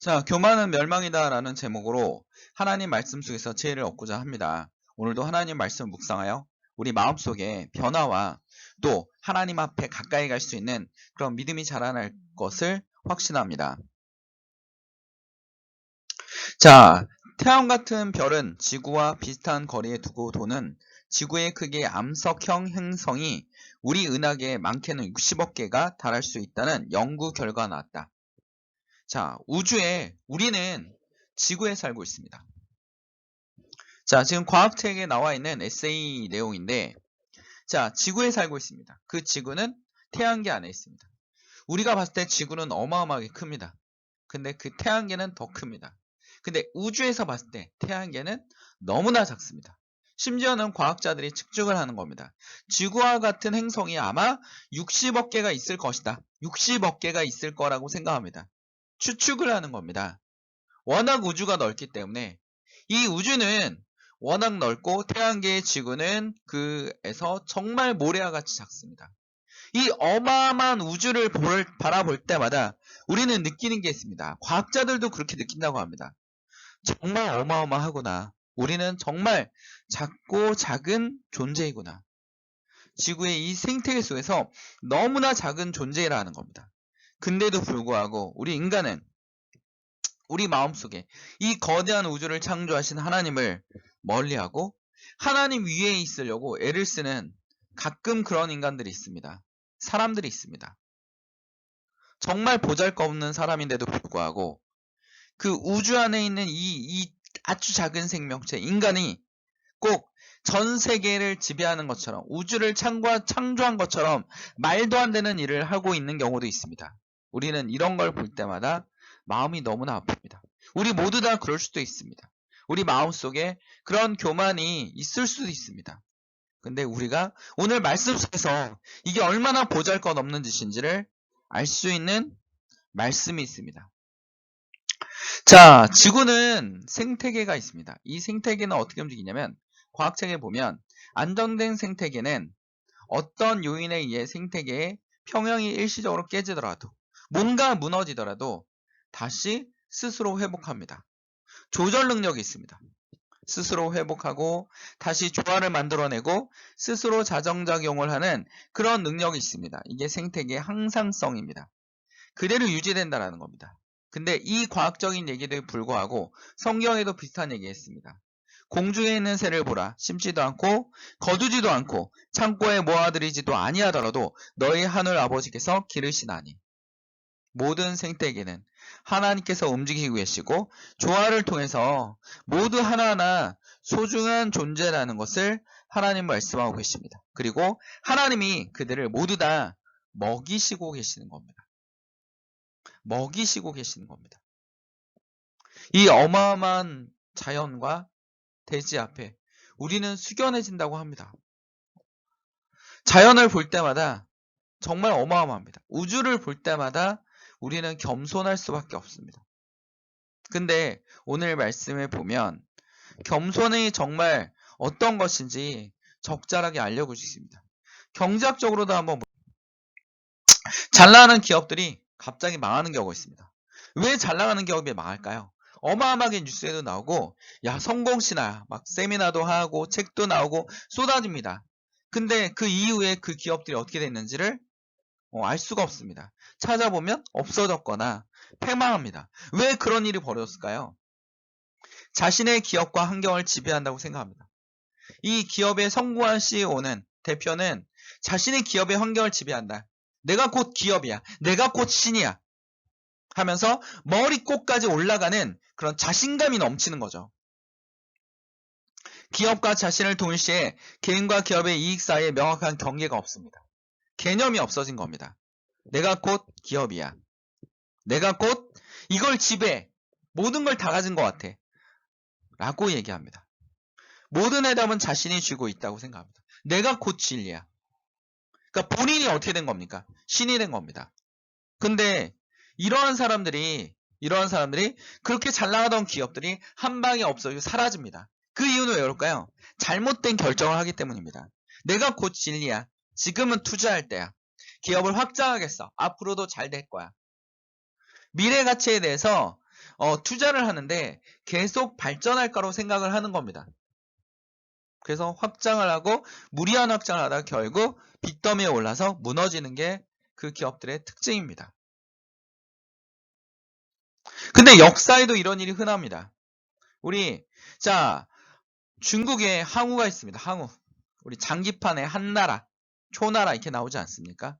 자, 교만은 멸망이다라는 제목으로 하나님 말씀 속에서 지혜를 얻고자 합니다. 오늘도 하나님 말씀 묵상하여 우리 마음속에 변화와 또 하나님 앞에 가까이 갈 수 있는 그런 믿음이 자라날 것을 확신합니다. 자, 태양 같은 별은 지구와 비슷한 거리에 두고 도는 지구의 크기의 암석형 행성이 우리 은하계에 많게는 60억 개가 달할 수 있다는 연구 결과가 나왔다. 자, 우주에 우리는 지구에 살고 있습니다. 자, 지금 과학책에 나와 있는 에세이 내용인데, 자, 지구에 살고 있습니다. 그 지구는 태양계 안에 있습니다. 우리가 봤을 때 지구는 어마어마하게 큽니다. 근데 그 태양계는 더 큽니다. 근데 우주에서 봤을 때 태양계는 너무나 작습니다. 심지어는 과학자들이 측정을 하는 겁니다. 지구와 같은 행성이 아마 60억 개가 있을 것이다. 60억 개가 있을 거라고 생각합니다. 추측을 하는 겁니다. 워낙 우주가 넓기 때문에 이 우주는 워낙 넓고 태양계의 지구는 그에서 정말 모래와 같이 작습니다. 이 어마어마한 우주를 볼, 바라볼 때마다 우리는 느끼는 게 있습니다. 과학자들도 그렇게 느낀다고 합니다. 정말 어마어마하구나. 우리는 정말 작고 작은 존재이구나. 지구의 이 생태계 속에서 너무나 작은 존재라는 겁니다. 근데도 불구하고 우리 인간은 우리 마음속에 이 거대한 우주를 창조하신 하나님을 멀리하고 하나님 위에 있으려고 애를 쓰는 가끔 그런 인간들이 있습니다. 사람들이 있습니다. 정말 보잘것없는 사람인데도 불구하고 그 우주 안에 있는 이, 이 아주 작은 생명체, 인간이 꼭 전 세계를 지배하는 것처럼 우주를 창조한 것처럼 말도 안 되는 일을 하고 있는 경우도 있습니다. 우리는 이런 걸 볼 때마다 마음이 너무나 아픕니다. 우리 모두 다 그럴 수도 있습니다. 우리 마음 속에 그런 교만이 있을 수도 있습니다. 근데 우리가 오늘 말씀 속에서 이게 얼마나 보잘 것 없는 짓인지를 알 수 있는 말씀이 있습니다. 자, 지구는 생태계가 있습니다. 이 생태계는 어떻게 움직이냐면 과학책에 보면 안정된 생태계는 어떤 요인에 의해 생태계의 평형이 일시적으로 깨지더라도 뭔가 무너지더라도 다시 스스로 회복합니다. 조절 능력이 있습니다. 스스로 회복하고 다시 조화를 만들어내고 스스로 자정작용을 하는 그런 능력이 있습니다. 이게 생태계의 항상성입니다. 그대로 유지된다는 겁니다. 근데 이 과학적인 얘기에 불구하고 성경에도 비슷한 얘기 했습니다. 공중에 있는 새를 보라 심지도 않고 거두지도 않고 창고에 모아들이지도 아니하더라도 너희 하늘 아버지께서 기르시나니 모든 생태계는 하나님께서 움직이고 계시고 조화를 통해서 모두 하나하나 소중한 존재라는 것을 하나님 말씀하고 계십니다. 그리고 하나님이 그들을 모두 다 먹이시고 계시는 겁니다. 먹이시고 계시는 겁니다. 이 어마어마한 자연과 대지 앞에 우리는 숙연해진다고 합니다. 자연을 볼 때마다 정말 어마어마합니다. 우주를 볼 때마다 우리는 겸손할 수밖에 없습니다. 근데 오늘 말씀을 보면 겸손이 정말 어떤 것인지 적절하게 알려주십니다. 경제학적으로도 한번 잘 나가는 기업들이 갑자기 망하는 경우가 있습니다. 왜 잘 나가는 기업이 망할까요? 어마어마하게 뉴스에도 나오고 야 성공시나 막 세미나도 하고 책도 나오고 쏟아집니다. 근데 그 이후에 그 기업들이 어떻게 됐는지를 어, 알 수가 없습니다. 찾아보면 없어졌거나 패망합니다. 왜 그런 일이 벌어졌을까요? 자신의 기업과 환경을 지배한다고 생각합니다. 이 기업의 성공한 CEO는 대표는 자신의 기업의 환경을 지배한다. 내가 곧 기업이야. 내가 곧 신이야. 하면서 머리끝까지 올라가는 그런 자신감이 넘치는 거죠. 기업과 자신을 동시에 개인과 기업의 이익 사이에 명확한 경계가 없습니다. 개념이 없어진 겁니다. 내가 곧 기업이야. 내가 곧 이걸 지배, 모든 걸 다 가진 것 같아. 라고 얘기합니다. 모든 해답은 자신이 쥐고 있다고 생각합니다. 내가 곧 진리야. 그러니까 본인이 어떻게 된 겁니까? 신이 된 겁니다. 근데 이러한 사람들이 이러한 사람들이 그렇게 잘 나가던 기업들이 한 방에 없어지고 사라집니다. 그 이유는 왜 그럴까요? 잘못된 결정을 하기 때문입니다. 내가 곧 진리야. 지금은 투자할 때야. 기업을 확장하겠어. 앞으로도 잘 될 거야. 미래 가치에 대해서 어, 투자를 하는데 계속 발전할 거라고 생각을 하는 겁니다. 그래서 확장을 하고 무리한 확장을 하다가 결국 빚더미에 올라서 무너지는 게 그 기업들의 특징입니다. 근데 역사에도 이런 일이 흔합니다. 우리 자 중국에 항우가 있습니다. 항우. 우리 장기판에 한나라, 초나라 이렇게 나오지 않습니까?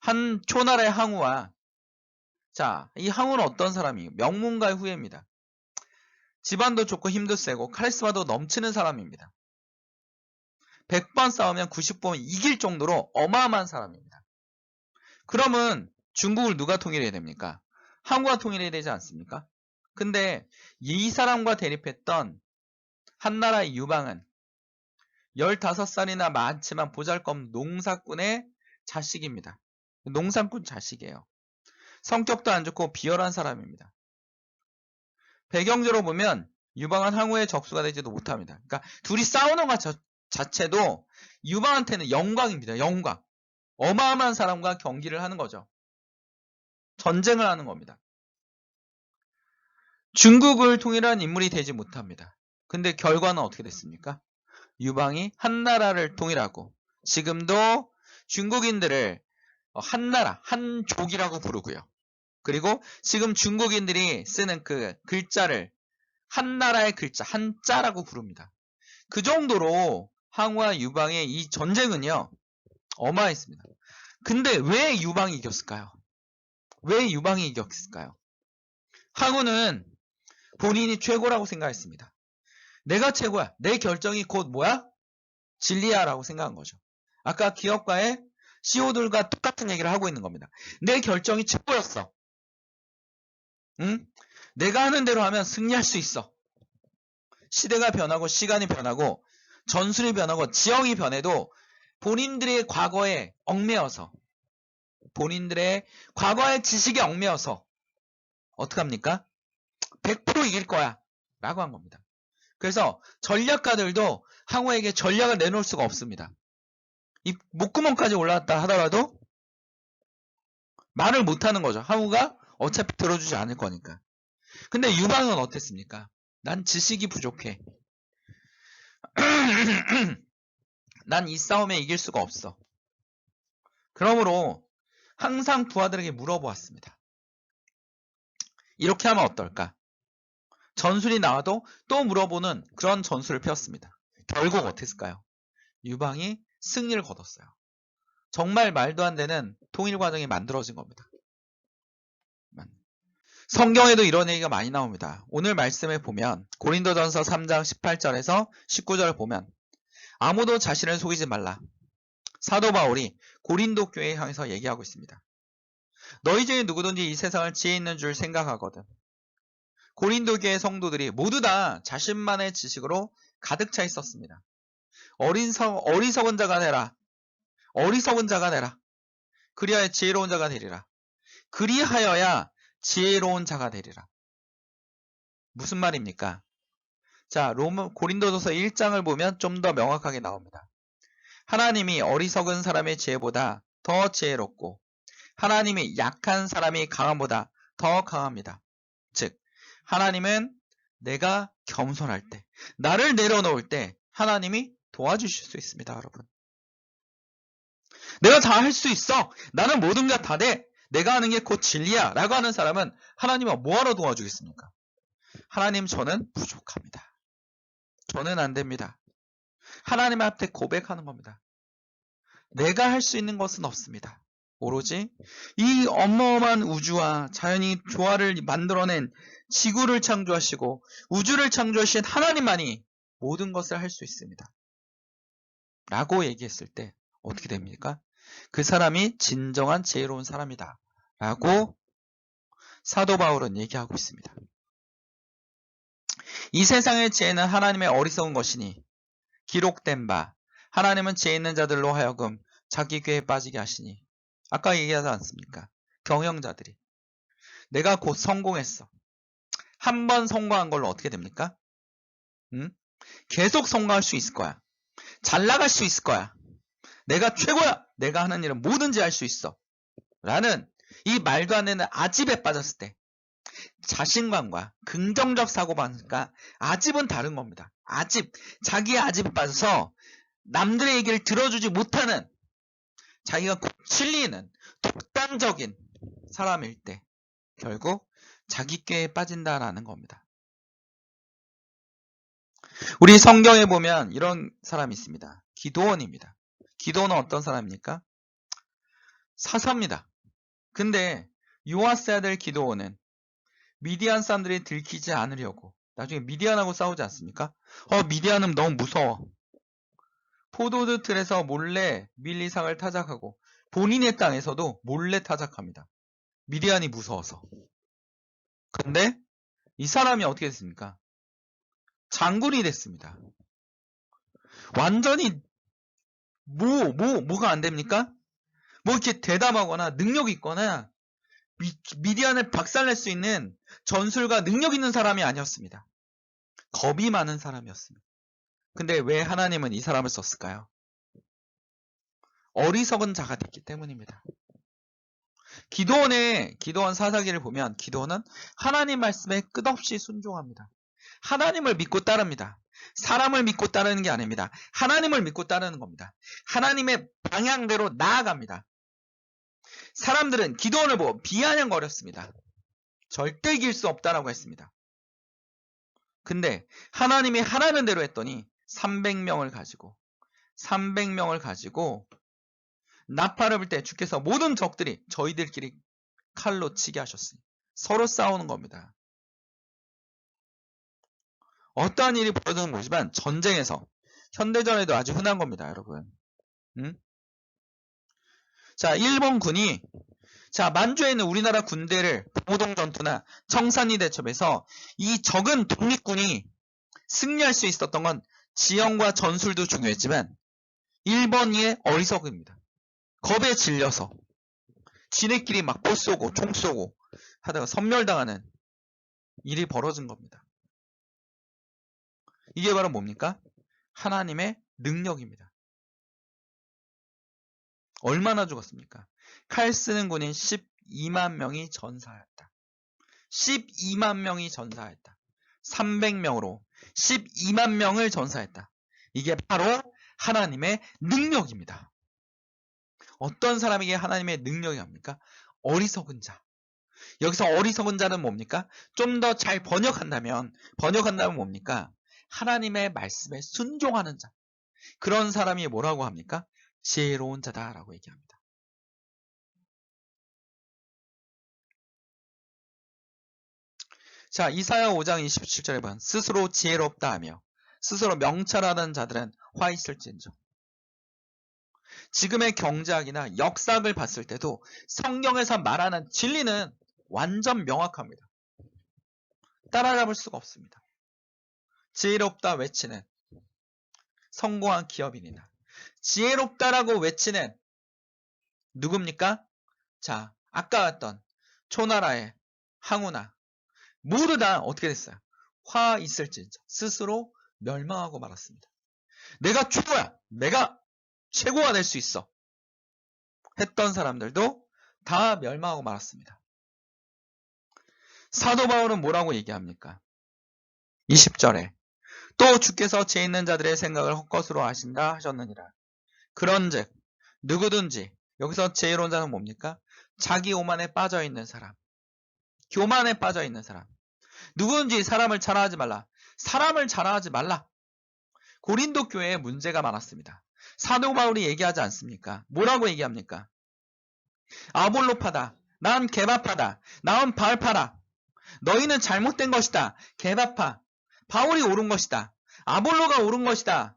한 초나라의 항우와 자, 이 항우는 어떤 사람이에요? 명문가의 후예입니다. 집안도 좋고 힘도 세고 카리스마도 넘치는 사람입니다. 100번 싸우면 90번 이길 정도로 어마어마한 사람입니다. 그러면 중국을 누가 통일해야 됩니까? 항우가 통일해야 되지 않습니까? 근데 이 사람과 대립했던 한나라의 유방은 15살이나 많지만 보잘것 농사꾼의 자식입니다. 농사꾼 자식이에요. 성격도 안 좋고 비열한 사람입니다. 배경적으로 보면 유방한 항우의 적수가 되지도 못합니다. 그러니까 둘이 싸우는 것 자체도 유방한테는 영광입니다. 영광. 어마어마한 사람과 경기를 하는 거죠. 전쟁을 하는 겁니다. 중국을 통일한 인물이 되지 못합니다. 근데 결과는 어떻게 됐습니까? 유방이 한나라를 통일하고 지금도 중국인들을 한나라, 한족이라고 부르고요. 그리고 지금 중국인들이 쓰는 그 글자를 한나라의 글자, 한자라고 부릅니다. 그 정도로 항우와 유방의 이 전쟁은요, 어마했습니다. 근데 왜 유방이 이겼을까요? 왜 유방이 이겼을까요? 항우는 본인이 최고라고 생각했습니다. 내가 최고야. 내 결정이 곧 뭐야? 진리야라고 생각한 거죠. 아까 기업가의 CEO들과 똑같은 얘기를 하고 있는 겁니다. 내 결정이 최고였어. 응? 내가 하는 대로 하면 승리할 수 있어. 시대가 변하고 시간이 변하고 전술이 변하고 지형이 변해도 본인들의 과거에 얽매여서 본인들의 과거의 지식에 얽매여서 어떡합니까? 100% 이길 거야 라고 한 겁니다. 그래서 전략가들도 항우에게 전략을 내놓을 수가 없습니다. 이 목구멍까지 올라왔다 하더라도 말을 못하는 거죠. 항우가 어차피 들어주지 않을 거니까. 근데 유방은 어땠습니까? 난 지식이 부족해. 난 이 싸움에 이길 수가 없어. 그러므로 항상 부하들에게 물어보았습니다. 이렇게 하면 어떨까? 전술이 나와도 또 물어보는 그런 전술을 펴었습니다. 결국 어땠을까요? 유방이 승리를 거뒀어요. 정말 말도 안 되는 통일 과정이 만들어진 겁니다. 성경에도 이런 얘기가 많이 나옵니다. 오늘 말씀에 보면 고린도전서 3장 18절에서 19절을 보면 아무도 자신을 속이지 말라. 사도 바울이 고린도 교회에 향해서 얘기하고 있습니다. 너희 중에 누구든지 이 세상을 지혜 있는 줄 생각하거든. 고린도 교회 성도들이 모두 다 자신만의 지식으로 가득 차 있었습니다. 어린석, 어리석은 자가 되라. 어리석은 자가 되라. 그리하여 지혜로운 자가 되리라. 그리하여야 지혜로운 자가 되리라. 무슨 말입니까? 자, 로마 고린도서서 1장을 보면 좀 더 명확하게 나옵니다. 하나님이 어리석은 사람의 지혜보다 더 지혜롭고 하나님이 약한 사람이 강함보다 더 강합니다. 즉, 하나님은 내가 겸손할 때, 나를 내려놓을 때 하나님이 도와주실 수 있습니다, 여러분. 내가 다 할 수 있어. 나는 모든 것 다 돼. 내가 하는 게 곧 진리야. 라고 하는 사람은 하나님은 뭐하러 도와주겠습니까? 하나님, 저는 부족합니다. 저는 안 됩니다. 하나님 앞에 고백하는 겁니다. 내가 할 수 있는 것은 없습니다. 오로지 이 어마어마한 우주와 자연이 조화를 만들어낸 지구를 창조하시고 우주를 창조하신 하나님만이 모든 것을 할 수 있습니다. 라고 얘기했을 때 어떻게 됩니까? 그 사람이 진정한 지혜로운 사람이다. 라고 사도 바울은 얘기하고 있습니다. 이 세상의 지혜는 하나님의 어리석은 것이니 기록된 바 하나님은 지혜 있는 자들로 하여금 자기 괴에 빠지게 하시니 아까 얘기하지 않습니까? 경영자들이 내가 곧 성공했어. 한 번 성공한 걸로 어떻게 됩니까? 응? 계속 성공할 수 있을 거야. 잘 나갈 수 있을 거야. 내가 최고야. 내가 하는 일은 뭐든지 할 수 있어. 라는 이 말도 안 되는 아집에 빠졌을 때 자신감과 긍정적 사고방식과 아집은 다른 겁니다. 아집, 자기의 아집에 빠져서 남들의 얘기를 들어주지 못하는 자기가 진리는 독단적인 사람일 때 결국 자기께에 빠진다라는 겁니다. 우리 성경에 보면 이런 사람이 있습니다. 기도원입니다. 기도원은 어떤 사람입니까? 사사입니다. 근데 요아스야 될 기도원은 미디안 사람들이 들키지 않으려고 나중에 미디안하고 싸우지 않습니까? 어 미디안은 너무 무서워. 포도드 틀에서 몰래 밀리상을 타작하고 본인의 땅에서도 몰래 타작합니다. 미디안이 무서워서. 근데 이 사람이 어떻게 됐습니까? 장군이 됐습니다. 완전히 뭐, 뭐, 뭐가 안 됩니까? 뭐 이렇게 대담하거나 능력 있거나 미, 미디안을 박살낼 수 있는 전술과 능력 있는 사람이 아니었습니다. 겁이 많은 사람이었습니다. 근데 왜 하나님은 이 사람을 썼을까요? 어리석은 자가 됐기 때문입니다. 기도원의 기도원 사사기를 보면 기도원은 하나님 말씀에 끝없이 순종합니다. 하나님을 믿고 따릅니다. 사람을 믿고 따르는 게 아닙니다. 하나님을 믿고 따르는 겁니다. 하나님의 방향대로 나아갑니다. 사람들은 기도원을 보고 비아냥거렸습니다. 절대 이길 수 없다라고 했습니다. 근데 하나님이 하라는 대로 했더니 300명을 가지고 300명을 가지고 나팔을 불 때 주께서 모든 적들이 저희들끼리 칼로 치게 하셨으니 서로 싸우는 겁니다. 어떠한 일이 벌어지는 거지만 전쟁에서 현대전에도 아주 흔한 겁니다, 여러분. 응? 자, 일본 군이 자, 만주에 있는 우리나라 군대를 보동 전투나 청산리 대첩에서 이 적은 독립군이 승리할 수 있었던 건 지형과 전술도 중요했지만 1번이의 어리석음입니다. 겁에 질려서 지네끼리 막 포 쏘고 총 쏘고 하다가 섬멸당하는 일이 벌어진 겁니다. 이게 바로 뭡니까? 하나님의 능력입니다. 얼마나 죽었습니까? 칼 쓰는 군인 12만 명이 전사했다. 12만 명이 전사했다. 300명으로 12만 명을 전사했다. 이게 바로 하나님의 능력입니다. 어떤 사람에게 하나님의 능력이 합니까? 어리석은 자. 여기서 어리석은 자는 뭡니까? 좀 더 잘 번역한다면, 번역한다면 뭡니까? 하나님의 말씀에 순종하는 자. 그런 사람이 뭐라고 합니까? 지혜로운 자다라고 얘기합니다. 자, 이사야 5장 27절에 보면 스스로 지혜롭다 하며 스스로 명철하는 자들은 화 있을진저. 지금의 경제학이나 역사학을 봤을 때도 성경에서 말하는 진리는 완전 명확합니다. 따라잡을 수가 없습니다. 지혜롭다 외치는 성공한 기업인이나 지혜롭다라고 외치는 누굽니까? 자, 아까 했던 초나라의 항우나 모두 다 어떻게 됐어요? 화 있을지 스스로 멸망하고 말았습니다. 내가 최고야. 내가 최고가 될 수 있어. 했던 사람들도 다 멸망하고 말았습니다. 사도 바울은 뭐라고 얘기합니까? 20절에 또 주께서 죄 있는 자들의 생각을 헛것으로 하신다 하셨느니라. 그런즉 누구든지 여기서 죄로운 자는 뭡니까? 자기 오만에 빠져 있는 사람, 교만에 빠져 있는 사람. 누구든지 사람을 자랑하지 말라. 사람을 자랑하지 말라. 고린도 교회에 문제가 많았습니다. 사도 바울이 얘기하지 않습니까? 뭐라고 얘기합니까? 아볼로파다. 난 개바파다. 나은 바알파라. 너희는 잘못된 것이다. 개바파. 바울이 옳은 것이다. 아볼로가 옳은 것이다.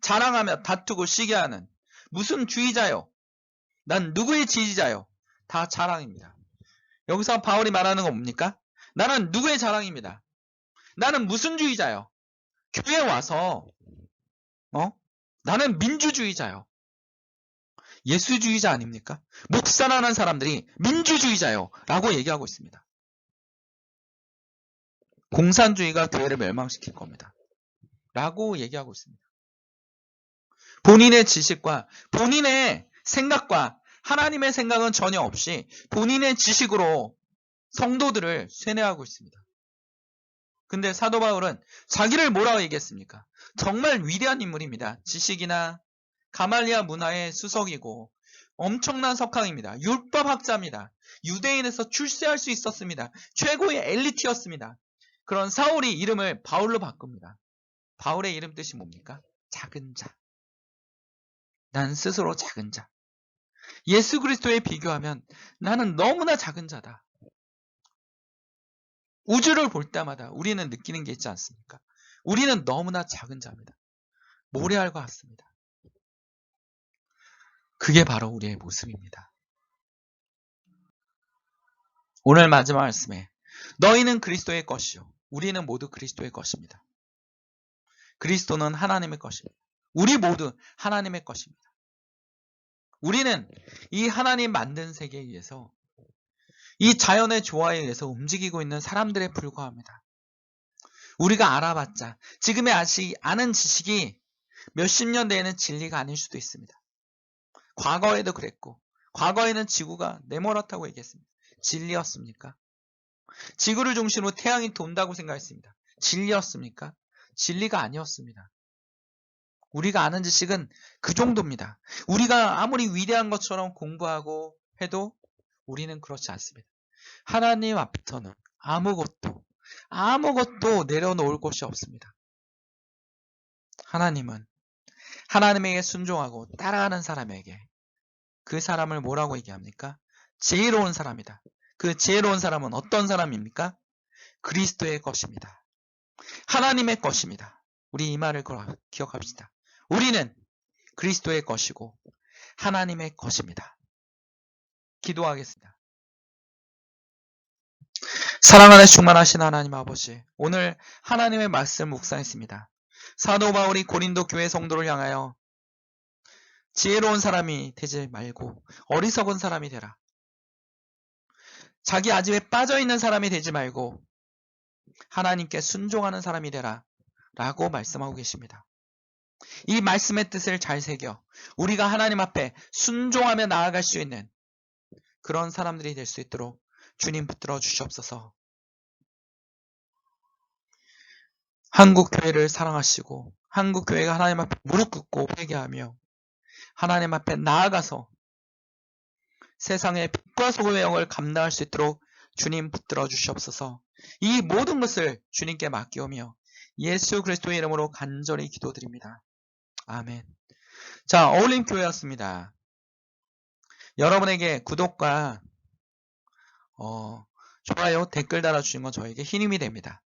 자랑하며 다투고 시기하는 무슨 주의자요? 난 누구의 지지자요? 다 자랑입니다. 여기서 바울이 말하는 건 뭡니까? 나는 누구의 자랑입니다. 나는 무슨 주의자요? 교회 와서 어? 나는 민주주의자요. 예수주의자 아닙니까? 목사라는 사람들이 민주주의자요. 라고 얘기하고 있습니다. 공산주의가 교회를 멸망시킬 겁니다. 라고 얘기하고 있습니다. 본인의 지식과 본인의 생각과 하나님의 생각은 전혀 없이 본인의 지식으로 성도들을 세뇌하고 있습니다. 근데 사도 바울은 자기를 뭐라고 얘기했습니까? 정말 위대한 인물입니다. 지식이나 가말리아 문화의 수석이고 엄청난 석학입니다. 율법학자입니다. 유대인에서 출세할 수 있었습니다. 최고의 엘리트였습니다. 그런 사울이 이름을 바울로 바꿉니다. 바울의 이름 뜻이 뭡니까? 작은 자. 난 스스로 작은 자. 예수 그리스도에 비교하면 나는 너무나 작은 자다. 우주를 볼 때마다 우리는 느끼는 게 있지 않습니까? 우리는 너무나 작은 자입니다. 모래알과 같습니다. 그게 바로 우리의 모습입니다. 오늘 마지막 말씀에 너희는 그리스도의 것이요. 우리는 모두 그리스도의 것입니다. 그리스도는 하나님의 것입니다. 우리 모두 하나님의 것입니다. 우리는 이 하나님 만든 세계에 의해서 이 자연의 조화에 의해서 움직이고 있는 사람들에 불과합니다. 우리가 알아봤자 지금의 아시, 아는 지식이 몇십 년 내에는 진리가 아닐 수도 있습니다. 과거에도 그랬고 과거에는 지구가 네모렇다고 얘기했습니다. 진리였습니까? 지구를 중심으로 태양이 돈다고 생각했습니다. 진리였습니까? 진리가 아니었습니다. 우리가 아는 지식은 그 정도입니다. 우리가 아무리 위대한 것처럼 공부하고 해도 우리는 그렇지 않습니다. 하나님 앞부터는 아무것도, 아무것도 내려놓을 곳이 없습니다. 하나님은 하나님에게 순종하고 따라가는 사람에게 그 사람을 뭐라고 얘기합니까? 지혜로운 사람이다. 그 지혜로운 사람은 어떤 사람입니까? 그리스도의 것입니다. 하나님의 것입니다. 우리 이 말을 기억합시다. 우리는 그리스도의 것이고 하나님의 것입니다. 기도하겠습니다. 사랑하는 충만하신 하나님 아버지, 오늘 하나님의 말씀 묵상했습니다. 사도 바울이 고린도 교회 성도를 향하여 지혜로운 사람이 되지 말고 어리석은 사람이 되라. 자기 아집에 빠져 있는 사람이 되지 말고 하나님께 순종하는 사람이 되라. 라고 말씀하고 계십니다. 이 말씀의 뜻을 잘 새겨 우리가 하나님 앞에 순종하며 나아갈 수 있는 그런 사람들이 될 수 있도록 주님 붙들어 주시옵소서. 한국 교회를 사랑하시고 한국 교회가 하나님 앞에 무릎 꿇고 회개하며 하나님 앞에 나아가서 세상의 빛과 소금의 영을 감당할 수 있도록 주님 붙들어 주시옵소서. 이 모든 것을 주님께 맡기오며 예수 그리스도의 이름으로 간절히 기도드립니다. 아멘. 자, 어울림 교회였습니다. 여러분에게 구독과 어, 좋아요, 댓글 달아주신 건 저에게 힘이 됩니다.